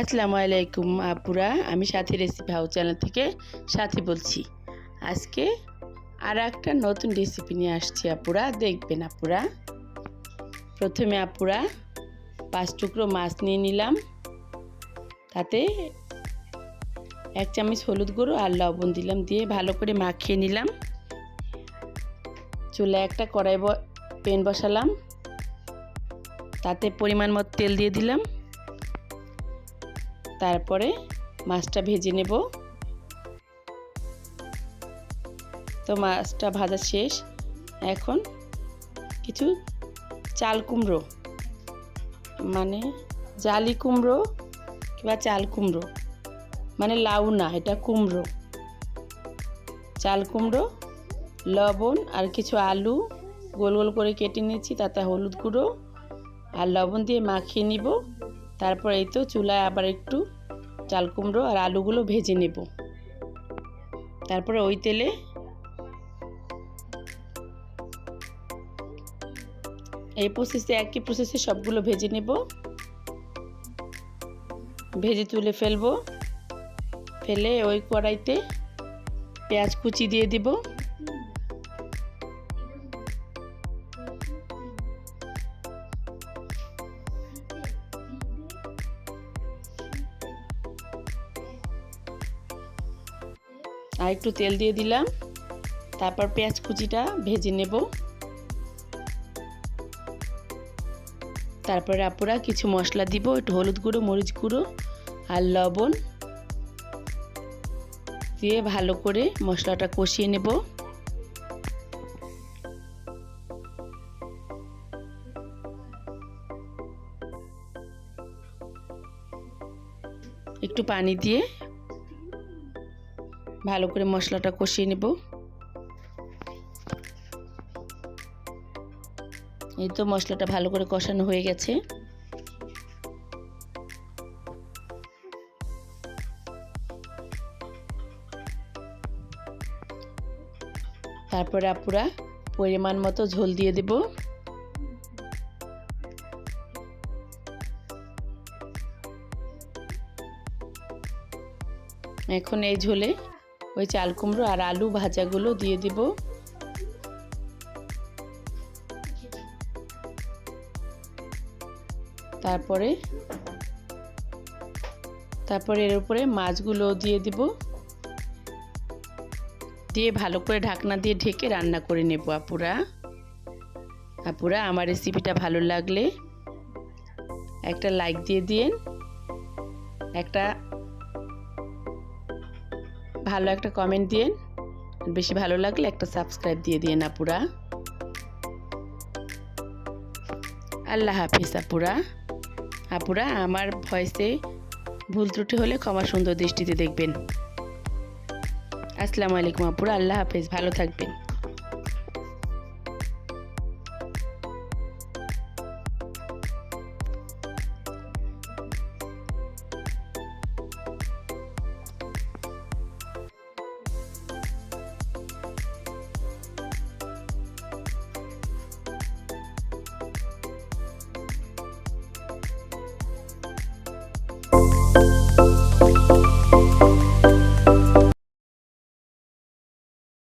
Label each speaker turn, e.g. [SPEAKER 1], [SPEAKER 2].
[SPEAKER 1] আসসালামু আলাইকুম আপুরা, আমি সাথী রেসিপি হাউস চ্যানেল থেকে সাথী বলছি। আজকে আর একটা নতুন রেসিপি নিয়ে আসছি আপুরা, দেখবেন আপুরা। প্রথমে আপুরা পাঁচ টুকরো মাছ নিয়ে নিলাম। তাতে এক চামচ হলুদ গুঁড়ো আর লবণ দিলাম, দিয়ে ভালো করে মাখিয়ে নিলাম। চুলে একটা কড়াই পেন বসালাম। তাতে পরিমাণ মতো তেল দিয়ে দিলাম। তারপরে মাছটা ভেজে নেব। তো মাছটা ভাজা শেষ। এখন কিছু চাল কুমড়ো মানে জালি কুমড়ো কিংবা চাল কুমড়ো মানে লাউ না, এটা কুমড়ো। চাল কুমড়ো, লবণ আর কিছু আলু গোল গোল করে কেটে নিয়েছি, তাতে হলুদ গুঁড়ো আর লবণ দিয়ে মাখিয়ে নিব। তারপর এই তো চুলায় আবার একটু চাল কুমড়ো আর আলুগুলো ভেজে নেব। তারপরে ওই তেলে এই প্রসেসে একই প্রসেসে সবগুলো ভেজে নেব। ভেজে তুলে ফেলব। ফেলে ওই কড়াইতে পেঁয়াজ কুচি দিয়ে দিব। আর একটু তেল দিয়ে দিলাম। তারপর পেঁয়াজ কুচিটা ভেজে নেব। তারপরে আপুরা কিছু মশলা দিব, একটু হলুদ গুঁড়ো, মরিচ গুঁড়ো আর লবণ। দিয়ে ভালো করে মশলাটা কষিয়ে নেব। একটু পানি দিয়ে ভালো করে মশলাটা কষিয়ে নেব। এই তো মশলাটা ভালো করে কষানো হয়ে গেছে। তারপরে আপুরা পরিমাণ মতো ঝোল দিয়ে দেব। এখন এই ঝোলে ওই চাল কুমড়ো আর আলু ভাজাগুলো দিয়ে দিব। তারপরে তারপরে এর উপরে মাছগুলো দিয়ে দিব। দিয়ে ভালো করে ঢাকনা দিয়ে ঢেকে রান্না করে নেব আপুরা। আপুরা, আমার রেসিপিটা ভালো লাগলে একটা লাইক দিয়ে দিন একটা ভালো একটা কমেন্ট দিন বেশি ভালো লাগলে একটা সাবস্ক্রাইব দিয়ে দিন আপুরা। আল্লাহ হাফিজ আপুরা। আপুরা, আমার ভয়েসে ভুল ত্রুটি হলে ক্ষমা সুন্দর দৃষ্টিতে দেখবেন। আসসালামু আলাইকুম আপুরা, আল্লাহ হাফিজ, ভালো থাকবেন।